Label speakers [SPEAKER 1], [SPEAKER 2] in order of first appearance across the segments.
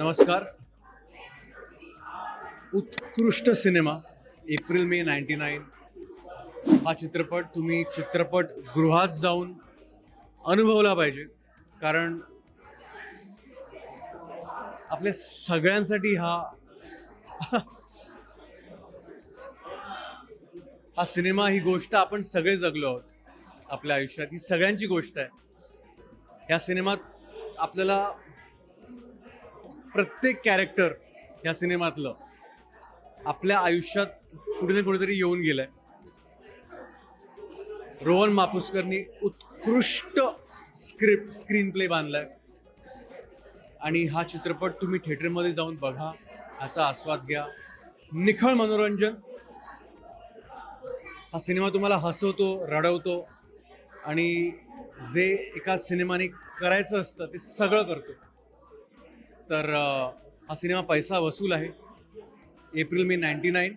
[SPEAKER 1] नमस्कार. उत्कृष्ट cinema April May ninety nine. हा चित्रपट तुम्ही चित्रपटगृहात जाऊन अनुभवला पाहिजे. कारण आपल्या सगळ्यांसाठी हा हा सिनेमा ही गोष्ट आपण सगळे जगलो आहोत. आपल्या आयुष्यात ही सगळ्यांची गोष्ट आहे. या सिनेमात आपल्याला प्रत्येक कॅरेक्टर ह्या सिनेमातलं आपल्या आयुष्यात कुठे ना कुठेतरी येऊन गेलंय. रोहन मापुसकरनी उत्कृष्ट स्क्रिप्ट स्क्रीन प्ले बांधलाय. आणि हा चित्रपट तुम्ही थिएटरमध्ये जाऊन बघा ह्याचा आस्वाद घ्या. निखळ मनोरंजन. हा सिनेमा तुम्हाला हसवतो रडवतो आणि जे एका सिनेमाने करायचं असतं ते सगळं करतो. तर हा सिनेमा पैसा वसूल आहे. April May ninety nine.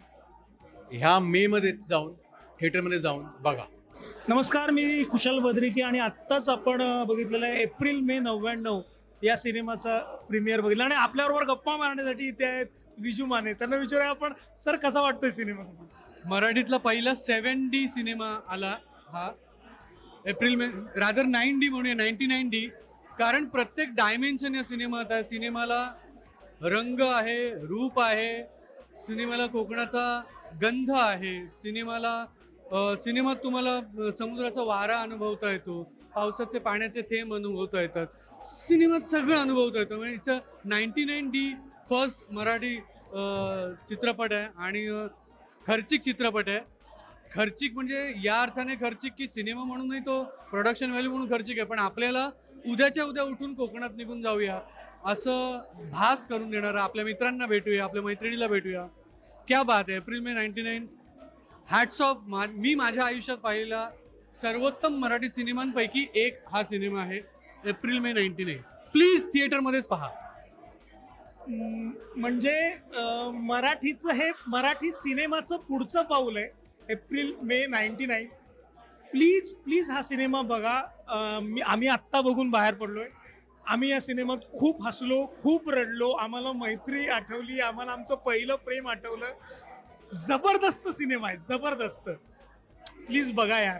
[SPEAKER 1] ह्या मेमध्ये जाऊन थिएटरमध्ये जाऊन बघा.
[SPEAKER 2] नमस्कार मी कुशल बद्रिके आणि आत्ताच आपण बघितलेलं आहे एप्रिल मे नव्याण्णव या सिनेमाचा प्रीमियर बघितला. आणि आपल्याबरोबर गप्पा मारण्यासाठी इथे आहेत विजू माने. त्यांना विचारूया आपण सर कसा वाटतोय सिनेमा?
[SPEAKER 3] मराठीतला पहिला सेवन डी सिनेमा आला हा. April May rather nine D म्हणूया नाईन्टी नाईन डी कारण प्रत्येक डायमेन्शन या सिनेमात आहे. सिनेमाला रंग आहे रूप आहे. सिनेमाला कोकणाचा गंध आहे. सिनेमाला सिनेमात तुम्हाला समुद्राचा वारा अनुभवता येतो. पावसाचे पाण्याचे थेंब अनुभवता येतात. सिनेमात सगळं अनुभवता येतं. म्हणजे it's ninety nine D first Marathi चित्रपट आहे आणि खर्चिक चित्रपट आहे. खर्चिक म्हणजे या अर्थाने खर्चिक की सिनेमा म्हणूनही तो प्रोडक्शन व्हॅल्यू म्हणून खर्चिक आहे. पण आपल्याला उद्याच्या उद्या उठून कोकणात निघून जाऊया. असं भास करून देणारं आपल्या मित्रांना भेटूया आपल्या मैत्रिणीला भेटूया. क्या बात आहे. April May ninety nine hats off मा मी माझ्या आयुष्यात पाहिलेला सर्वोत्तम मराठी सिनेमांपैकी एक हा सिनेमा आहे April May ninety nine please थिएटरमध्येच पहा
[SPEAKER 2] म्हणजे मराठीचं हे मराठी सिनेमाचं पुढचं पाऊल आहे April May ninety nine please please हा सिनेमा बघा. मी आम्ही आत्ता बघून बाहेर पडलोय. आम्ही या सिनेमात खूप हसलो खूप रडलो. आम्हाला मैत्री आठवली आम्हाला आमचं पहिलं प्रेम आठवलं. जबरदस्त सिनेमा आहे जबरदस्त. प्लीज बघा यार.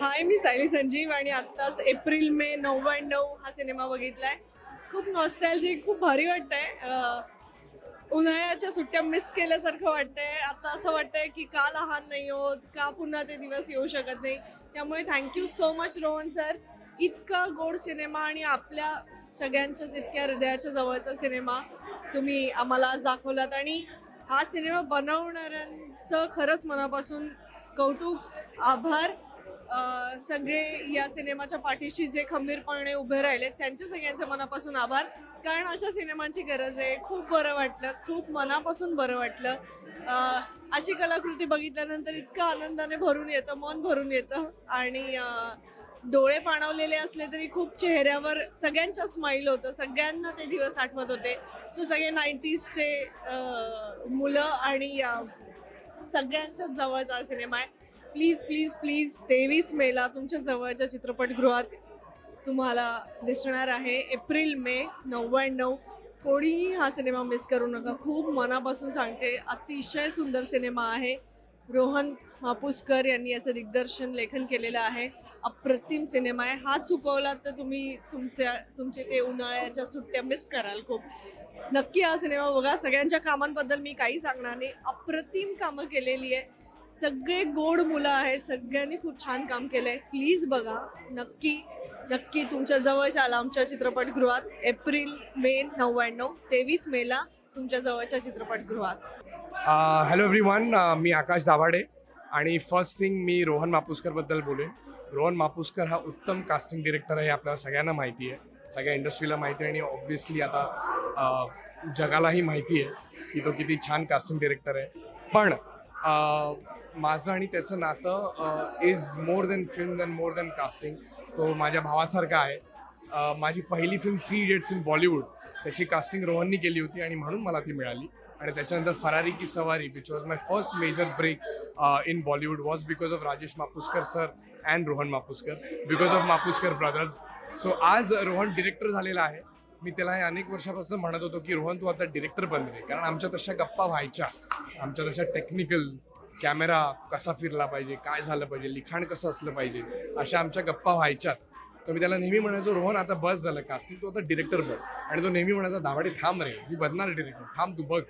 [SPEAKER 4] हाय मी सायली संजीव आणि आत्ताच एप्रिल मे नव्याण्णव हा सिनेमा बघितलाय. खूप नॉस्टॅल्जिक खूप भारी वाटतंय. उन्हाळ्याच्या सुट्ट्या मिस केल्यासारखं वाटतंय. आता असं वाटतंय की का लहान नाही होत का पुन्हा ते दिवस येऊ शकत नाही. त्यामुळे thank you so much Rohan sir इतका गोड सिनेमा आणि आपल्या सगळ्यांच्याच इतक्या हृदयाच्या जवळचा सिनेमा तुम्ही आम्हाला आज दाखवलात. आणि हा सिनेमा बनवणाऱ्यांचं खरंच मनापासून कौतुक आभार. सगळे या सिनेमाच्या पाठीशी जे खंबीरपणे उभे राहिले त्यांचे सगळ्यांचे मनापासून आभार. कारण अशा सिनेमांची गरज आहे. खूप बरं वाटलं. खूप मनापासून बरं वाटलं. अशी कलाकृती बघितल्यानंतर इतकं आनंदाने भरून येतं मन भरून येतं. आणि डोळे पाणवलेले असले तरी खूप चेहऱ्यावर सगळ्यांच्या स्माईल होतं. सगळ्यांना ते दिवस आठवत होते. सो सगळे नाईन्टीजचे मुलं आणि सगळ्यांच्या सगळ्यांच्याच जवळचा सिनेमा आहे. प्लीज प्लीज प्लीज तेवीस मेला तुमच्या जवळच्या चित्रपटगृहात तुम्हाला दिसणार आहे. एप्रिल मे नव्याण्णव. कोणीही हा सिनेमा मिस करू नका. खूप मनापासून सांगते अतिशय सुंदर सिनेमा आहे. रोहन मापुसकर यांनी याचं दिग्दर्शन लेखन केलेलं आहे. अप्रतिम सिनेमा आहे. हा चुकवला तर तुम्ही तुमच्या तुमचे ते उन्हाळ्याच्या सुट्ट्या मिस कराल खूप. नक्की हा सिनेमा बघा. सगळ्यांच्या कामांबद्दल मी काही सांगणार नाही. अप्रतिम कामं केलेली आहे. सगळे गोड मुलं आहेत सगळ्यांनी खूप छान काम केलंय. प्लीज बघा नक्की नक्की तुमच्या जवळच्या आला आमच्या चित्रपटगृहात. एप्रिल मे नव्याण्णव तेवीस मेला तुमच्या जवळच्या चित्रपटगृहात.
[SPEAKER 5] हॅलो एव्हरी वन मी आकाश दाभाडे आणि फर्स्ट थिंग मी रोहन मापुसकरबद्दल बोलेन. रोहन मापुसकर हा उत्तम कास्टिंग डिरेक्टर आहे हे आपल्याला सगळ्यांना माहिती आहे. सगळ्या इंडस्ट्रीला माहिती आहे आणि ऑब्व्हियसली आता जगालाही माहिती आहे की तो किती छान कास्टिंग डिरेक्टर आहे. पण माझं आणि त्याचं नातं is more than film than more than casting तो माझ्या भावासारखा आहे. माझी पहिली film three idiots in Bollywood त्याची कास्टिंग रोहननी केली होती आणि म्हणून मला ती मिळाली. आणि त्याच्यानंतर Ferrari ki Sawaari which was my first major break in Bollywood was because of Rajesh Mapuskar sir and Rohan Mapuskar. Because of Mapuskar brothers so आज रोहन डिरेक्टर झालेला आहे. मी त्याला हे अनेक वर्षापासून म्हणत होतो की रोहन तू आता डिरेक्टर बनले कारण आमच्या तशा गप्पा व्हायच्या. आमच्या तशा टेक्निकल कॅमेरा कसा फिरला पाहिजे काय झालं पाहिजे लिखाण कसं असलं पाहिजे अशा आमच्या गप्पा व्हायच्यात तर मी त्याला नेहमी म्हणायचो रोहन आता बस झालं कास्टिंग तू आता डिरेक्टर बन. आणि तो नेहमी म्हणायचा दावाडे थांब रे मी बनणार डिरेक्टर थांब तू बघ.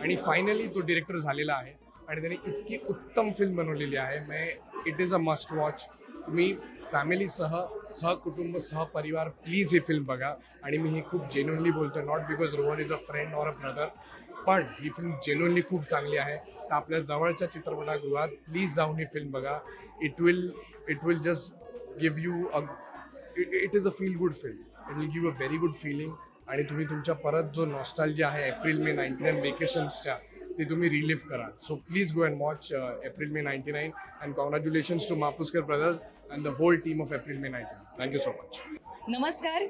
[SPEAKER 5] आणि फायनली तो डिरेक्टर झालेला आहे. आणि त्याने इतकी उत्तम फिल्म बनवलेली आहे. May it is a must watch तुम्ही फॅमिलीसह सहकुटुंब सहपरिवार प्लीज ही फिल्म बघा. आणि मी हे खूप जेन्युनली बोलतो not because Rohan is a friend or a brother पण ही फिल्म जेन्युनली खूप चांगली आहे. तर आपल्या जवळच्या चित्रपटगृहात प्लीज जाऊन ही फिल्म बघा. It will it will just give you a it is a feel good film it will give a very good feeling आणि तुम्ही तुमच्या परत जो नॉस्टॅल्जी आहे एप्रिल मे नाईन्टी नाईन वेकेशन्सच्या ते तुम्ही रिलीव्ह करा so please go and watch April May ninety nine and congratulations to Mapuskar brothers and the whole team of April May ninety nine thank you so much
[SPEAKER 6] नमस्कार.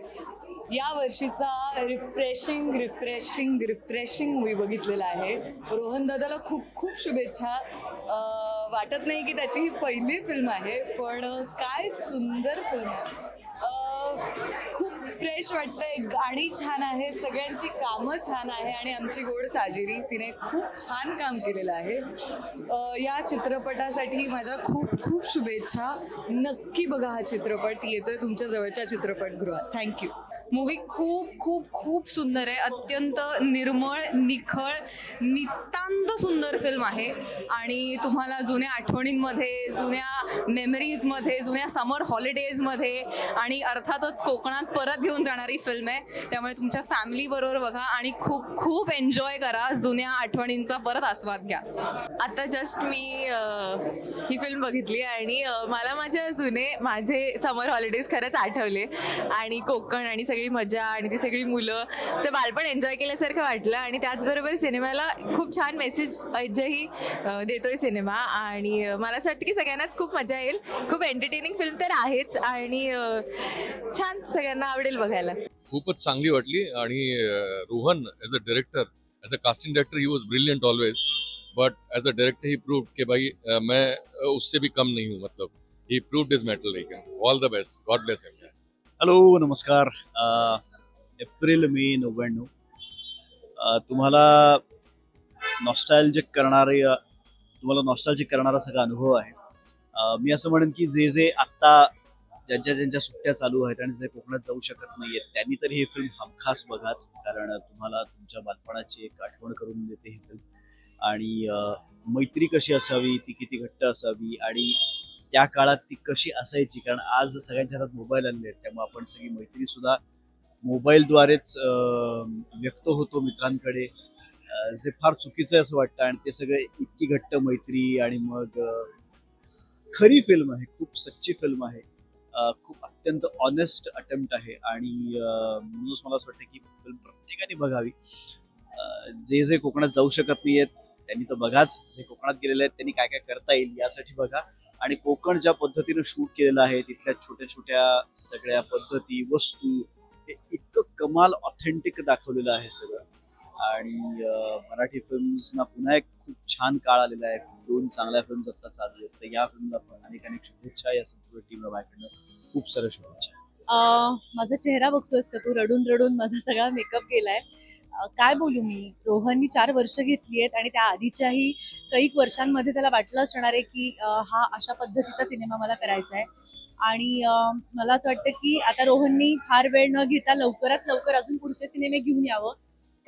[SPEAKER 6] या वर्षीचा refreshing refreshing refreshing movie बघितलेला आहे. रोहन दादाला खूप खूप शुभेच्छा. वाटत नाही की त्याची ही पहिली फिल्म आहे पण काय सुंदर फिल्म आहे. फ्रेश वाटतंय. गाणी छान आहे सगळ्यांची कामं छान आहे आणि आमची गोड साजेरी तिने खूप छान काम केलेलं आहे. या चित्रपटासाठी माझ्या खूप खूप शुभेच्छा. नक्की बघा हा चित्रपट. येतोय तुमच्या जवळच्या चित्रपटगृहात. थँक्यू मूवी खूप खूप खूप सुंदर आहे. अत्यंत निर्मळ निखळ नितांत सुंदर फिल्म आहे. आणि तुम्हाला जुन्या आठवणींमध्ये जुन्या मेमरीजमध्ये जुन्या समर हॉलिडेजमध्ये आणि अर्थातच कोकणात परत घेऊन जाणारी फिल्म आहे. त्यामुळे तुमच्या फॅमिलीबरोबर बघा आणि खूप खूप एन्जॉय करा. जुन्या आठवणींचा परत आस्वाद घ्या.
[SPEAKER 7] आता जस्ट मी ही फिल्म बघितली आणि मला माझ्या जुने माझे समर हॉलिडेज खरंच आठवले. आणि कोकण आणि सगळी मजा आणि ती सगळी मुलं असं बालपण एन्जॉय केल्यासारखं वाटलं आणि त्याचबरोबर सिनेमाला खूप छान मेसेज आजही देतोय सिनेमा. आणि मला असं वाटतं की सगळ्यांनाच खूप मजा येईल. खूप एंटरटेनिंग फिल्म तर आहेच. आणि छान सगळ्यांना आवडेल बघायला.
[SPEAKER 8] खूपच चांगली वाटली आणि Rohan as a director as a casting director he was brilliant always but as a director he prove कि भाई मैं उससे भी कम नहीं हूँ मतलब ही प्रूव्ड इज मेटल लेकिन all the best God bless him
[SPEAKER 9] hello नमस्कार. एप्रिल मे नव्याण्णव तुम्हाला नॉस्टॅल्जिक करणारे तुम्हाला नॉस्टॅल्जिक करणारा सगळा अनुभव आहे. मी असं म्हणेन की जे जे आत्ता ज्यांच्या ज्यांच्या सुट्ट्या चालू आहेत आणि जे कोकणात जाऊ शकत नाहीयेत त्यांनी तर ही फिल्म हमखास बघाच कारण तुम्हाला तुमच्या बालपणाची एक आठवण करून देते ही फिल्म आणि मैत्री कशी असावी ती किती घट्ट असावी आणि त्या काळात ती कशी असायची? कारण आज सगळ्यांच्या हातात मोबाईल आलेले आहेत त्यामुळे आपण सगळी मैत्री सुद्धा मोबाईलद्वारेच व्यक्त होतो मित्रांकडे. जे फार चुकीचं आहे असं वाटतं आणि ते सगळे इतकी घट्ट मैत्री आणि मग खरी फिल्म आहे खूप सच्ची फिल्म आहे. खूप अत्यंत ऑनेस्ट अटेम्प्ट आहे आणि म्हणूनच मला असं वाटतं की फिल्म प्रत्येकाने बघावी. जे जे कोकणात जाऊ शकत नाही आहेत त्यांनी तर बघाच. जे कोकणात गेलेले आहेत त्यांनी काय काय करता येईल यासाठी बघा. आणि कोकण ज्या पद्धतीनं शूट केलेलं आहे तिथल्या छोट्या छोट्या सगळ्या पद्धती वस्तू हे इतकं कमाल ऑथेंटिक दाखवलेलं आहे सगळं. आणि मराठी फिल्म्सना पुन्हा एक खूप छान काळ आलेला आहे. दोन चांगल्या फिल्म्स आता चालू आहेत. तर या फिल्मला पण अनेक अनेक शुभेच्छा. या संपूर्ण टीमला माझ्याकडनं खूप साऱ्या शुभेच्छा.
[SPEAKER 10] माझा चेहरा बघतोयस का? तू रडून रडून माझा सगळा मेकअप केलाय. काय बोलू मी? रोहननी चार वर्ष घेतली आहेत आणि त्या आधीच्याही कैक वर्षांमध्ये त्याला वाटलं असणार आहे की हा अशा पद्धतीचा सिनेमा मला करायचा आहे. आणि मला असं वाटतं की आता रोहननी फार वेळ न घेता लवकरात लवकर अजून पुढचे सिनेमे घेऊन यावं.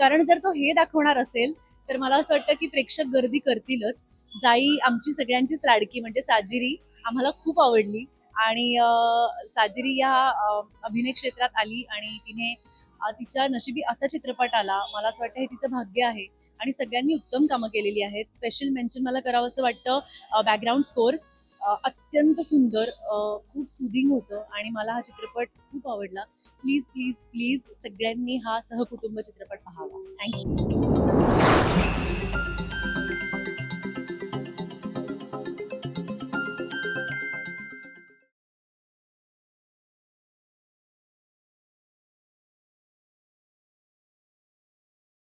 [SPEAKER 10] कारण जर तो हे दाखवणार असेल तर मला असं वाटतं की प्रेक्षक गर्दी करतीलच. जाई आमची सगळ्यांचीच लाडकी म्हणजे साजिरी आम्हाला खूप आवडली. आणि साजिरी या अभिनय क्षेत्रात आली आणि तिने तिच्या नशिबी असा चित्रपट आला. मला असं वाटतं हे तिचं भाग्य आहे. आणि सगळ्यांनी उत्तम कामं केलेली आहेत. स्पेशल मेन्शन मला करावं असं वाटतं. बॅकग्राऊंड स्कोर अत्यंत सुंदर खूप सुदिंग होतं. आणि मला हा चित्रपट खूप आवडला. प्लीज प्लीज प्लीज सगळ्यांनी हा सहकुटुंब चित्रपट पाहावा. थँक्यू